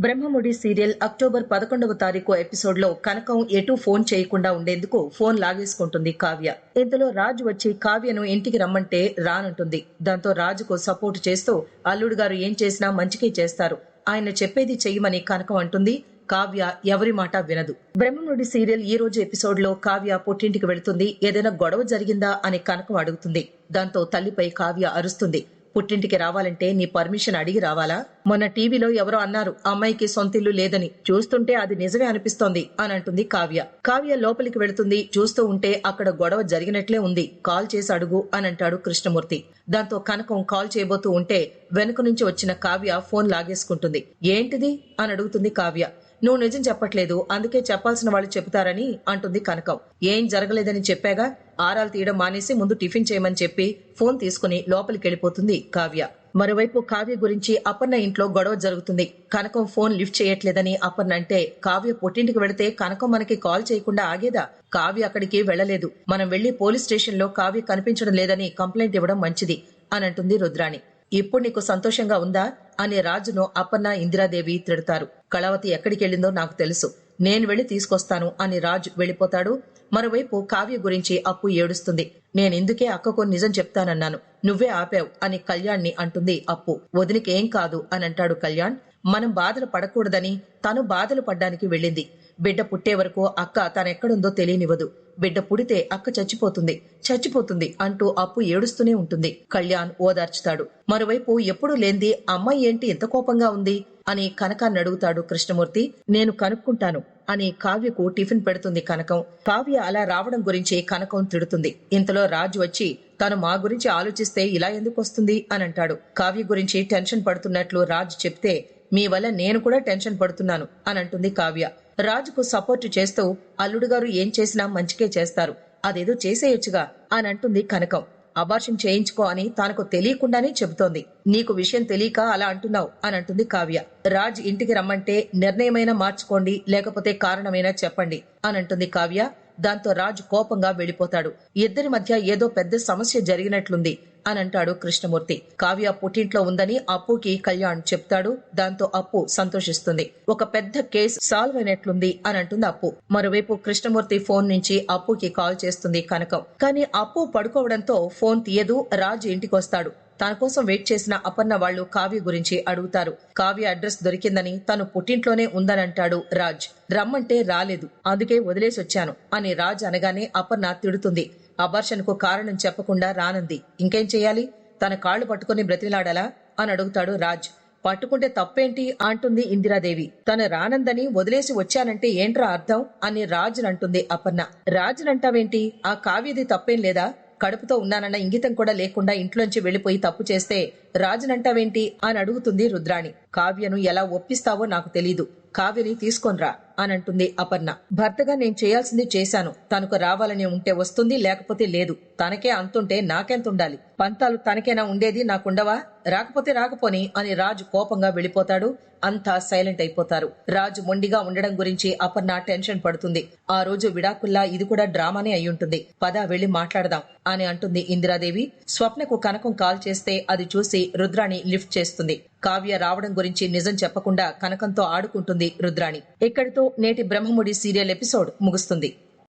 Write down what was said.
Brahmamudi serial October పదకొండవ తారీఖు ఎపిసోడ్లో కనకం ఎటు ఫోన్ చేయకుండా ఉండేందుకు ఫోన్ లాగేసుకుంటుంది కావ్య. ఇంతలో రాజు వచ్చి కావ్యను ఇంటికి రమ్మంటే రానంటుంది. దాంతో రాజుకు సపోర్ట్ చేస్తూ అల్లుడు గారు ఏం చేసినా మంచికే చేస్తారు. ఆయన చెప్పేది చెయ్యమని కనకం అంటుంది. కావ్య ఎవరి మాట వినదు. బ్రహ్మముడి సీరియల్ ఈ రోజు ఎపిసోడ్లో కావ్య పుట్టింటికి వెళుతుంది. ఏదైనా గొడవ జరిగిందా అని కనకం అడుగుతుంది. దాంతో తల్లిపై కావ్య అరుస్తుంది. పుట్టింటికి రావాలంటే నీ పర్మిషన్ అడిగి రావాలా? మొన్న టీవీలో ఎవరో అన్నారు అమ్మాయికి సొంతిల్లు లేదని. చూస్తుంటే అది నిజమే అనిపిస్తోంది అని అంటుంది కావ్య. కావ్య లోపలికి వెళుతుంది చూస్తూ ఉంటే అక్కడ గొడవ జరిగినట్లే ఉంది. కాల్ చేసి అడుగు అని అంటాడు కృష్ణమూర్తి. దాంతో కనకం కాల్ చేయబోతూ ఉంటే వెనుక నుంచి వచ్చిన కావ్య ఫోన్ లాగేసుకుంటుంది. ఏంటిది? అని అడుగుతుంది కావ్య. నువ్వు నిజం చెప్పట్లేదు అందుకే చెప్పాల్సిన వాళ్ళు చెబుతారని అంటుంది కనకం. ఏం జరగలేదని చెప్పాగా ఆరాలు తీయడం మానేసి ముందు టిఫిన్ చేయమని చెప్పి ఫోన్ తీసుకుని లోపలికి వెళ్ళిపోతుంది కావ్య. మరోవైపు కావ్య గురించి అపర్ణ ఇంట్లో గొడవ జరుగుతుంది. కనకం ఫోన్ లిఫ్ట్ చేయట్లేదని అపర్ణ అంటే కావ్య పుట్టింటికి వెళితే కనకం మనకి కాల్ చేయకుండా ఆగేదా? కావ్య అక్కడికి వెళ్ళలేదు మనం వెళ్ళి పోలీస్ స్టేషన్లో కావ్య కనిపించడం లేదని కంప్లైంట్ ఇవ్వడం మంచిది అని అంటుంది రుద్రాణి. ఇప్పుడు నీకు సంతోషంగా ఉందా? అనే రాజును అప్పన్న ఇందిరాదేవి తిడతారు. కళావతి ఎక్కడికెళ్ళిందో నాకు తెలుసు. నేను వెళ్ళి తీసుకొస్తాను అని రాజు వెళ్ళిపోతాడు. మరోవైపు కావ్య గురించి అప్పు ఏడుస్తుంది. నేనెందుకే అక్కకు నిజం చెప్తానన్నాను. నువ్వే ఆపావు అని కళ్యాణ్ని అంటుంది అప్పు. వదినికి కాదు అని అంటాడు కళ్యాణ్. మనం బాధలు పడకూడదని తను బాధలు పడ్డానికి వెళ్ళింది. బిడ్డ పుట్టే వరకు అక్క తనెక్కడుందో తెలియనివ్వదు. బిడ్డ పుడితే అక్క చచ్చిపోతుంది చచ్చిపోతుంది అంటూ అప్పు ఏడుస్తూనే ఉంటుంది. కళ్యాణ్ ఓదార్చుతాడు. మరోవైపు ఎప్పుడు లేంది అమ్మాయి ఏంటి ఎంత కోపంగా ఉంది అని కనకాన్ని అడుగుతాడు కృష్ణమూర్తి. నేను కనుక్కుంటాను అని కావ్యకు టిఫిన్ పెడుతుంది కనకం. కావ్య అలా రావడం గురించి కనకం తిడుతుంది. ఇంతలో రాజు వచ్చి తను మా గురించి ఆలోచిస్తే ఇలా ఎందుకు వస్తుంది అని అంటాడు. కావ్య గురించి టెన్షన్ పడుతున్నట్లు రాజు చెప్తే మీ వల్ల నేను కూడా టెన్షన్ పడుతున్నాను అని అంటుంది కావ్య. రాజుకు సపోర్ట్ చేస్తూ అల్లుడు గారు ఏం చేసినా మంచికే చేస్తారు. అదేదో చేసేయొచ్చుగా అని అంటుంది కనకం. అబార్షన్ చేయించుకో అని తనకు తెలియకుండానే చెబుతోంది. నీకు విషయం తెలియక అలా అంటున్నావు అని అంటుంది కావ్య. రాజ్ ఇంటికి రమ్మంటే నిర్ణయమైనా మార్చుకోండి లేకపోతే కారణమైనా చెప్పండి అని అంటుంది కావ్య. దాంతో రాజు కోపంగా వెళ్ళిపోతాడు ఇద్దరి మధ్య ఏదో పెద్ద సమస్య జరిగినట్లుంది. అని అంటాడు కృష్ణమూర్తి. కావ్య పుట్టింట్లో ఉందని అప్పుకి కళ్యాణ్ చెప్తాడు. దాంతో అప్పు సంతోషిస్తుంది. ఒక పెద్ద కేసు సాల్వ్ అయినట్లుంది అని అంటుంది అప్పు. మరోవైపు కృష్ణమూర్తి ఫోన్ నుంచి అప్పుకి కాల్ చేస్తుంది కనకం. కానీ అప్పు పడుకోవడంతో ఫోన్ తీయదు. రాజు ఇంటికొస్తాడు. తన కోసం వెయిట్ చేసిన అపర్ణ వాళ్ళు కావ్య గురించి అడుగుతారు. కావ్య అడ్రస్ దొరికిందని తను పుట్టింట్లోనే ఉందనంటాడు రాజ్. రమ్మంటే రాలేదు. అందుకే వదిలేసి వచ్చాను అని రాజ్ అనగానే అపర్ణ తిడుతుంది. అబార్షన్కు కారణం చెప్పకుండా రానంది. ఇంకేం చేయాలి? తన కాళ్ళు పట్టుకుని బ్రతిలాడాలా అని అడుగుతాడు రాజ్. పట్టుకుంటే తప్పేంటి? అంటుంది ఇందిరాదేవి. తను రానందని వదిలేసి వచ్చానంటే ఏంట్రా అర్థం? అని రాజునంటుంది అపర్ణ. రాజునంటావేంటి? ఆ కావ్యది తప్పేం లేదా? కడుపుతో ఉన్నానన్న ఇంగితం కూడా లేకుండా ఇంట్లోంచి వెళ్ళిపోయి తప్పు చేస్తే రాజునంటావేంటి? అని అడుగుతుంది రుద్రాణి. కావ్యను ఎలా ఒప్పిస్తావో నాకు తెలీదు. కావ్యని తీసుకొనిరా అని అంటుంది అపర్ణ. భర్తగా నేను చేయాల్సింది చేశాను. తనకు రావాలని ఉంటే వస్తుంది లేకపోతే లేదు. తనకే అంతుంటే నాకెంత ఉండాలి? పంతాలు తనకేనా ఉండేది? నాకుండవా? రాకపోతే రాకపోని అని రాజు కోపంగా వెళ్ళిపోతాడు. అంతా సైలెంట్ అయిపోతారు. రాజు మొండిగా ఉండడం గురించి అపర్ణ టెన్షన్ పడుతుంది. ఆ రోజు విడాకుల్లా ఇది కూడా డ్రామానే అయ్యుంటుంది. పద వెళ్ళి మాట్లాడదాం అని అంటుంది ఇందిరాదేవి. స్వప్నకు కనకం కాల్ చేస్తే అది చూసి రుద్రాణి లిఫ్ట్ చేస్తుంది. కావ్య రావడం గురించి నిజం చెప్పకుండా కనకంతో ఆడుకుంటుంది రుద్రాణి. ఇక్కడితో నేటి బ్రహ్మముడి సీరియల్ ఎపిసోడ్ ముగుస్తుంది.